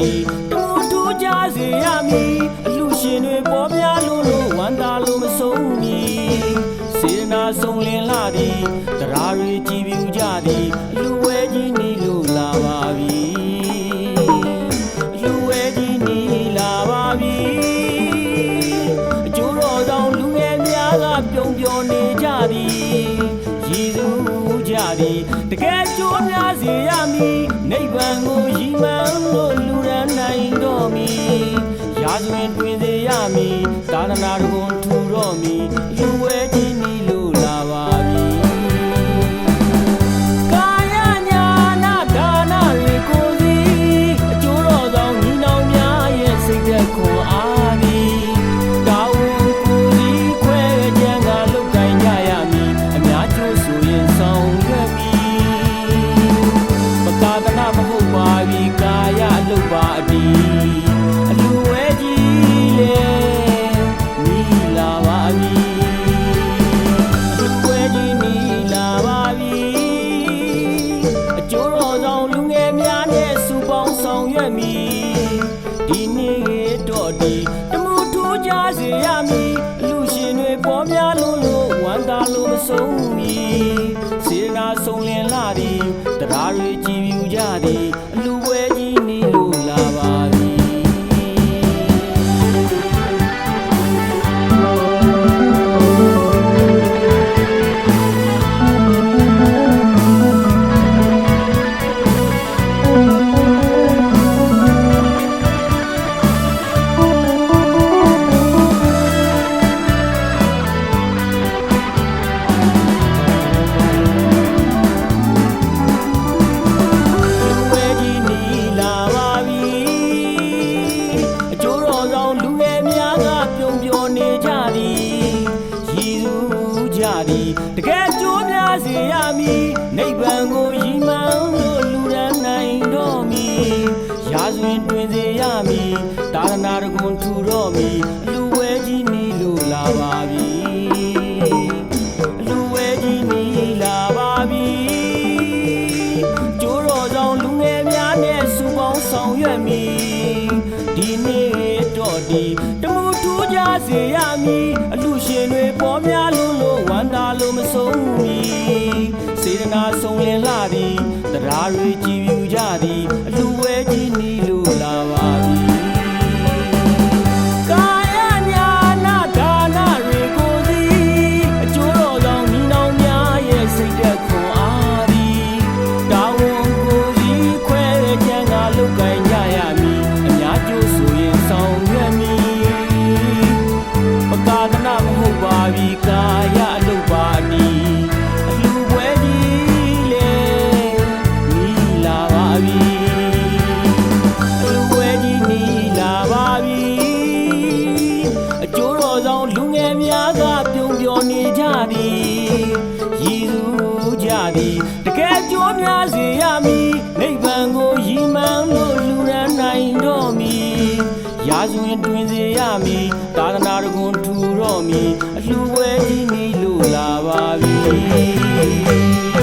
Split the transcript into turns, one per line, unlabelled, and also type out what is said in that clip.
ဒီတမှုထိုးကြစေရမည်အလှရှင်တွေပေါ်ပြလို့လို့ဝမ်းသာလို့မဆုံးမီစေနာဆုံးလင်လာသည်တရားရီကြည်ပြူကြသည်လူ သည်တကယ်ကျိုးများစေရမည်နိဗ္ဗာန်ကိုရည်မှန်းလို့လူရန်နိုင်တော်မူရာဇဝင်တွင်စေရမည်သာသနာတော်ကိုထူတော်မူလူ ဒီနေ့တော့ဒီတမှုထိုးကြစေရမည်လူရှင်တွေပေါ်များလုံးလို့ဝမ်းသာလို့မဆုံးမီစေနာဆုံးလင်လာသည်တရားတွေကြည်ပြူကြသည် ရွက်မည်ဒီနေ့တော့ဒီတမှုထူးကြစေရမည်အလူရှင်တွေပေါ်များလုံးလို့ဝမ်းသာလို့မဆုံးမီစေတနာဆုံးလင်လာသည်တရားတွေကြည်ပြူကြသည်အလူ သည်တကယ်ကြိုးများစေရမည်နိဗ္ဗာန်ကိုရည်မှန်းလို့လူရန်နိုင်တော်မူရာဇဝင်တွင်စေရမည်သာသနာတော်ကိုထူတော်မူအလှပွဲကြီးနီလို့လာပါပြီ